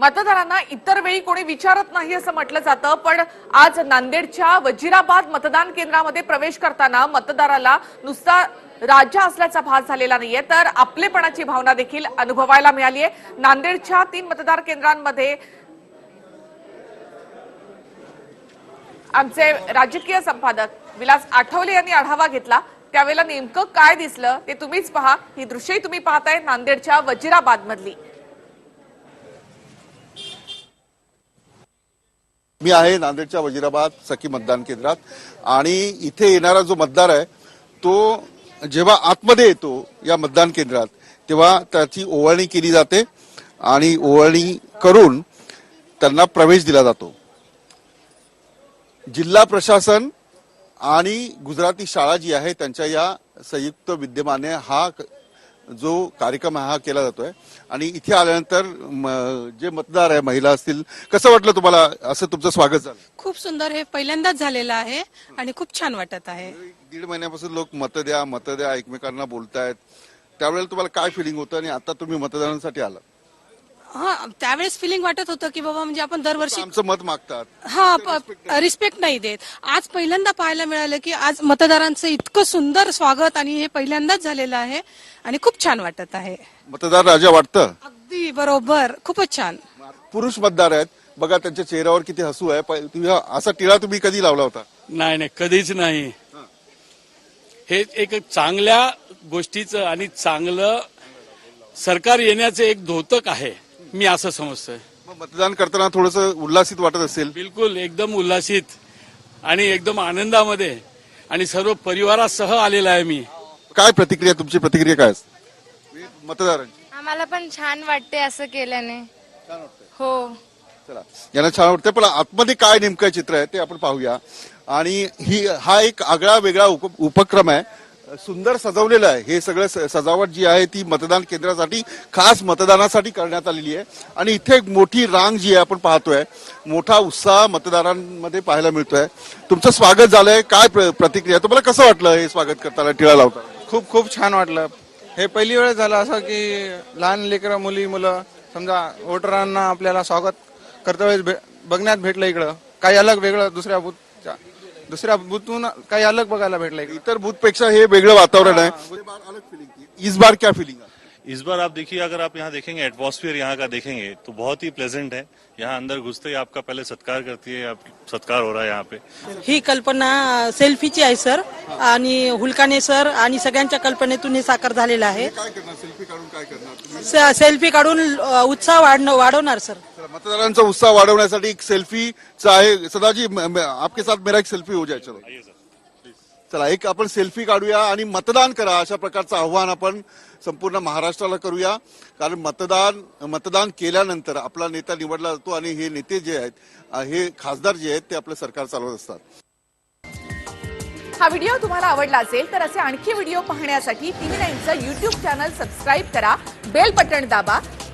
मतदारांना इतर वेळी कोणी विचारत नाही असं म्हटलं जातं पण आज नांदेडच्या वजिराबाद मतदान केंद्रामध्ये प्रवेश करताना मतदाराला नुसता राजा असल्याचा भास झालेला नाहीये तर आपलेपणाची भावना देखील अनुभवायला मिळाली आहे नांदेडच्या तीन मतदार केंद्रांमध्ये आमचे राजकीय संपादक विलास आठवले यांनी आढावा घेतला. त्यावेळेला नेमकं काय दिसलं ते तुम्हीच पहा. ही दृश्यही तुम्ही पाहताय नांदेडच्या वजिराबाद मधली मी आहे नांदेडच्या वजिराबाद सखी मतदान केंद्रात. आणि इथे येणारा जो मतदार आहे तो जेव्हा आतमध्ये येतो या मतदान केंद्रात तेव्हा त्याची ओवाळणी केली जाते आणि ओवाळणी करून त्यांना प्रवेश दिला जातो. जिल्हा प्रशासन आणि गुजराती शाळा जी आहे त्यांच्या या संयुक्त विद्यमाने हा क- जो कार्यक्रम हा केला जातोय. आणि इथे आल्यानंतर जे मतदार आहे महिला असतील कसं वाटलं तुम्हाला? असं तुमचं स्वागत झालं. खूप सुंदर हे पहिल्यांदाच झालेलं आहे आणि खूप छान वाटत आहे. दीड महिन्यापासून लोक मत द्या मत द्या एकमेकांना बोलतायत. त्यावेळेला तुम्हाला काय फिलिंग होतं आणि आता तुम्ही मतदानासाठी आला हा त्यावेळेस फिलिंग वाटत होतं की बाबा म्हणजे आपण दरवर्षी आमचं मत मागतात. हा रिस्पेक्ट नाही देत. आज पहिल्यांदा पाहायला मिळालं की आज मतदारांचं इतकं सुंदर स्वागत आणि हे पहिल्यांदाच झालेलं आहे आणि खूप छान वाटत आहे. मतदार राजा वाटतं? अगदी बरोबर. खूपच छान. पुरुष मतदार आहेत. बघा त्यांच्या चेहऱ्यावर किती हसू आहे. प- तुम्ही हा- असा टिळा तुम्ही कधी लावला होता? नाही नाही कधीच नाही. हे एक चांगल्या गोष्टीचं आणि चांगलं सरकार येण्याचं एक धोतक आहे. मी असं समजतोय. मग मतदान करताना थोडस उल्हासित वाटत असेल. बिलकुल एकदम उल्हासित आणि एकदम आनंदामध्ये आणि सर्व परिवारासह आलेला आहे मी. काय प्रतिक्रिया तुमची प्रतिक्रिया काय असते? मतदारांची. आम्हाला पण छान वाटते असं केल्याने. हो. चला यांना छान वाटतं पण आतमध्ये काय नेमकं चित्र आहे ते आपण पाहूया. आणि ही हा एक आगळा वेगळा उप- उपक्रम आहे. सुंदर सजवलेलं आहे. हे सगळं स- सजावट जी आहे ती मतदान केंद्रासाठी खास मतदानासाठी करण्यात आलेली आहे. आणि इथे एक मोठी रांग जी आहे आपण पाहतोय मोठा उत्साह मतदारांमध्ये पाहायला मिळतोय. तुमचं स्वागत झालंय. काय प्र- प्रतिक्रिया? तुम्हाला कसं वाटलं हे स्वागत करताना टिळा लावता खूप खूप छान वाटलं. हे पहिली वेळ झालं असं की लहान लेकरं मुली मुलं समजा वोटरांना आपल्याला स्वागत करता वेळेस बघण्यात भेटलं इकडं. काही अलग वेगळं दुसऱ्या दुसऱ्या बूथून काही अलग बघायला भेटलं इकडं इतर बूथपेक्षा हे वेगळं वातावरण आहे. इस बार क्या फिलिंग आहे? इस बार आप देखिए अगर आप यहाँ देखेंगे एटमॉस्फेयर यहाँ का देखेंगे तो बहुत ही प्लेजेंट है। यहाँ अंदर घुसते ही आपका पहले सत्कार करती है आप सत्कार हो रहा है यहाँ पे। ही कल्पना सेल्फीची आहे सर आणि हुलकाने सर आणि सगळ्यांच्या कल्पनेतून हे साकार झालेलं आहे. काय करणार? सेल्फी काढून काय करणार? तुम्ही स- सेल्फी काढून अ, उत्साह वाढणं वाढवणार सर मतदारांचा उत्साह वाढवण्यासाठी एक सेल्फीचा आहे. सदाजी आपके साथ मेरा एक सेल्फी हो जाए चलो. चला एक आपण सेल्फी काढूया आणि मतदान करा अशा प्रकारचं आव्हान आपण संपूर्ण महाराष्ट्राला करूया. कारण मतदान मतदान केल्यानंतर आपला नेता निवडला जातो आणि हे नेते जे आहेत हे खासदार जे आहेत ते आपलं सरकार चालवत असतात. हा व्हिडिओ तुम्हाला आवडला असेल तर असे आणखी व्हिडिओ पाहण्यासाठी टीव्ही नाईनचं युट्यूब चॅनल सबस्क्राईब करा. बेल बटण दाबा.